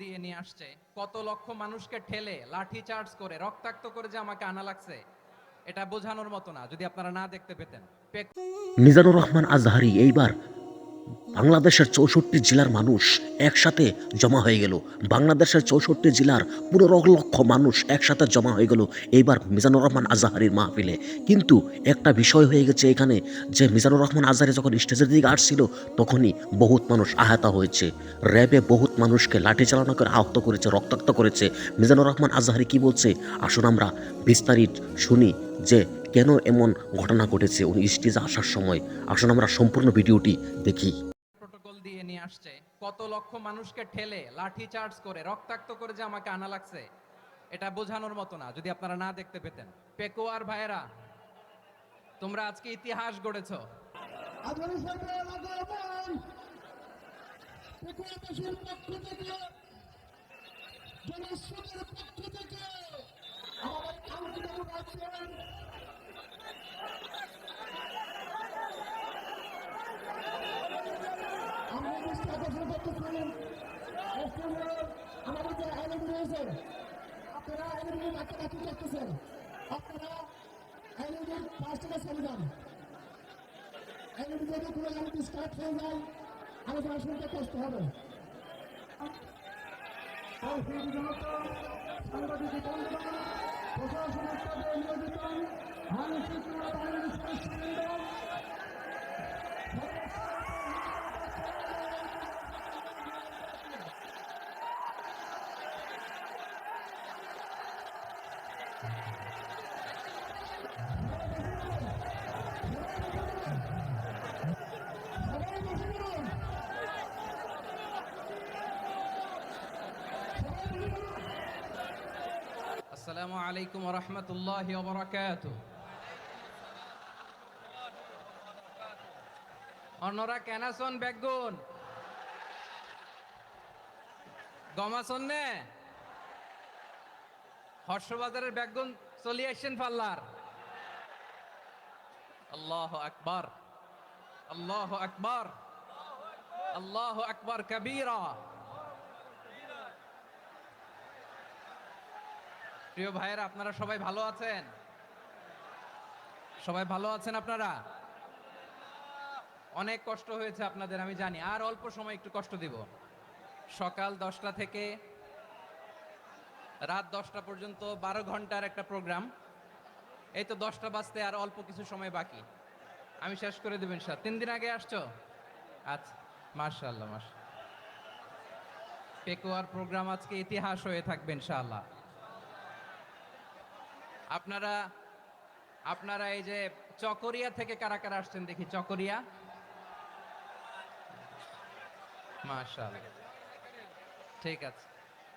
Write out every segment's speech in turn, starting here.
দিয়ে নিয়ে আসছে। কত লক্ষ মানুষকে ঠেলে, লাঠি চার্জ করে, রক্তাক্ত করে যে আমাকে আনা লাগছে, এটা বোঝানোর মতো না, যদি আপনারা না দেখতে পেতেন। মিজানুর রহমান আজহারি এইবার বাংলাদেশের চৌষট্টি জেলার মানুষ একসাথে জমা হয়ে গেল। বাংলাদেশের চৌষট্টি জেলার পনেরো লক্ষ মানুষ একসাথে জমা হয়ে গেল, এইবার মিজানুর রহমান আজহারির মাহফিলে। কিন্তু একটা বিষয় হয়ে গেছে এখানে, যে মিজানুর রহমান আজহারি যখন স্টেজের দিকে আসছিল, তখনই বহুত মানুষ আহত হয়েছে। র্যাবে বহুত মানুষকে লাঠি চালানো করে আহত করেছে, রক্তাক্ত করেছে। মিজানুর রহমান আজহারি কি বলছে? আসুন আমরা বিস্তারিত শুনি যে কেন এমন ঘটনা ঘটেছে? উনি স্টেজে আসার সময়। আসুন আমরা সম্পূর্ণ ভিডিওটি দেখি। প্রোটোকল দিয়ে নিয়ে আসছে। কত লক্ষ মানুষকে ঠেলে লাঠি চার্জ করে রক্তাক্ত করে যে আমাকে আনা লাগছে এটা বোঝানোর মতো না যদি আপনারা না দেখতে পেতেন। পেকোয়ার ভাইয়েরা তোমরা আজকে ইতিহাস গড়েছ। পক্ষ থেকে জনস্রোতের পক্ষ থেকে আমাদের কাউন্সিলর আছেন আমরা মিস্টার আকর্ষণ করতেছিলেন আমাদের যে আইনজীবী আপনারা আইনজীবী কাছাকাছি করতেছেন? আপনারা আইনজীবীর পাঁচ টাকা চলে যান। এর যদি কোনো গাড়ি স্টার্ট হয়ে যায় আলোচনা শুনতে কষ্ট হবে। সাংবাদিক বন্ধুগণ প্রশাসনের সাথে নিয়োজিত সবাই বসে পড়ুন। আসসালামু আলাইকুম রহমতুল্লাহ ওবরাকাত অন্যরা কেনাসন বেগুন গমাসন নে হর্ষবাজারের বেগুন চলে আসছেন পাল্লার। আল্লাহ আকবার। আল্লাহ আকবার। আল্লাহ আকবার কবীরা। প্রিয় ভাইয়েরা, আপনারা সবাই ভালো আছেন? সবাই ভালো আছেন আপনারা? অনেক কষ্ট হয়েছে আপনাদের, আমি জানি। আর অল্প সময় একটু কষ্ট দিব। সকাল দশটা থেকে রাত দশটা পর্যন্ত বারো ঘণ্টার একটা প্রোগ্রাম। এই তো দশটা বাজতে আর অল্প কিছু সময় বাকি। আমি শেষ করে দেবেন স্যার তিন দিন আগে আসছো? আচ্ছা মার্শাল্লাহ মাস পেকুয়ার প্রোগ্রাম আজকে ইতিহাস হয়ে থাকবে ইনশাআল্লাহ। আপনারা আপনারা এই যে চকরিয়া থেকে কারা কারা আসছেন দেখি, চকরিয়া? মাশাআল্লাহ। ঠিক আছে।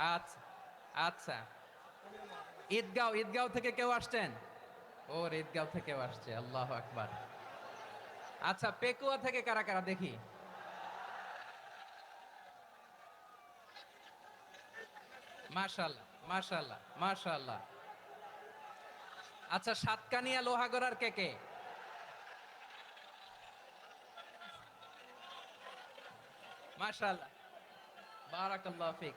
আচ্ছা আচ্ছা। ঈদগাঁও ঈদগাঁও থেকে কেউ আসছেন? ওর ঈদগাঁও থেকেও আসছে, আল্লাহ আকবার। আচ্ছা পেকুয়া থেকে কারা কারা, দেখি। মাশাল্লাহ মাশাল্লাহ মাশাল্লাহ আচ্ছা সাতকানিয়া লোহাগড়ার কে কে? মাশাআল্লাহ। বারাকাল্লাহ ফিক।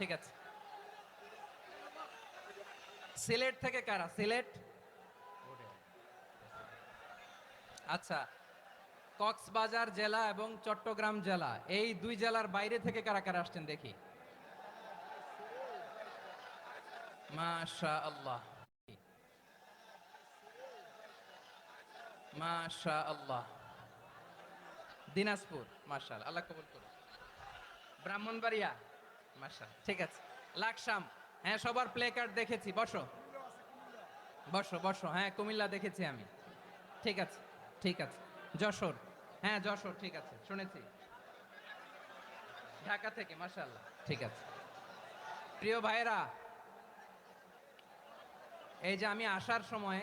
ঠিক আছে। সিলেট থেকে কারা? সিলেট? আচ্ছা কক্সবাজার জেলা এবং চট্টগ্রাম জেলা, এই দুই জেলার বাইরে থেকে কারা কারা আসছেন দেখি। মাশা আল্লাহ মাশা আল্লাহ দিনাজপুর মাশাল আল্লাহ কবুল করুন ব্রাহ্মণবাড়িয়া। মাশাল ঠিক আছে। লাকসাম। হ্যাঁ সবার প্লে কার্ড দেখেছি। বসো। বসো বসো। হ্যাঁ কুমিল্লা দেখেছি আমি। ঠিক আছে ঠিক আছে। যশোর। হ্যাঁ যশোর ঠিক আছে। শুনেছি। ঢাকা থেকে মাশাআল্লাহ। ঠিক আছে। প্রিয় ভাইরা এই যে আমি আসার সময়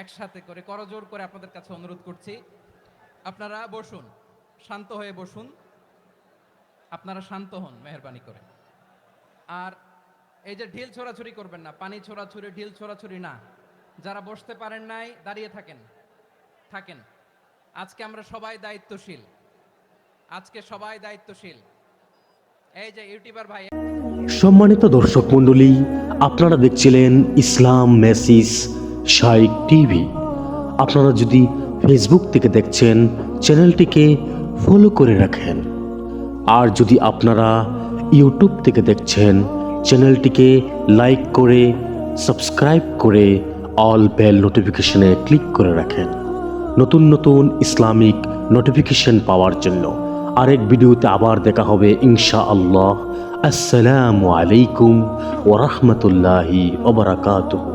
একসাথে করে করজোর করে আপনাদের কাছে অনুরোধ করছি। আপনারা বসুন, শান্ত হয়ে বসুন। আপনারা শান্ত হন, মেহরবানি করে আর এই যে ঢিল ছোড়াছুরি করবেন না, পানি ছোড়াছুরি ঢিল ছোড়াছুরি না। যারা বসতে পারেন নাই, দাঁড়িয়ে থাকেন থাকেন। আজকে আমরা সবাই দায়িত্বশীল। আজকে সবাই দায়িত্বশীল। এই যে ইউটিউবার ভাই। সম্মানিত দর্শক মণ্ডলী, আপনারা দেখছিলেন ইসলাম মেসিস শাইক টিভি। আপনারা যদি ফেসবুক থেকে দেখছেন, চ্যানেলটিকে ফলো করে রাখেন। আর যদি আপনারা ইউটিউব থেকে দেখছেন, চ্যানেলটিকে লাইক করে, সাবস্ক্রাইব করে, অল বেল নোটিফিকেশনে ক্লিক করে রাখেন। নতুন নতুন ইসলামিক নোটিফিকেশন পাওয়ার জন্য। আরেক ভিডিওতে আবার দেখা হবে ইনশা আল্লাহ আসসালামু আলাইকুম ওরহমতুল্লাহি ওবরাকাতুহু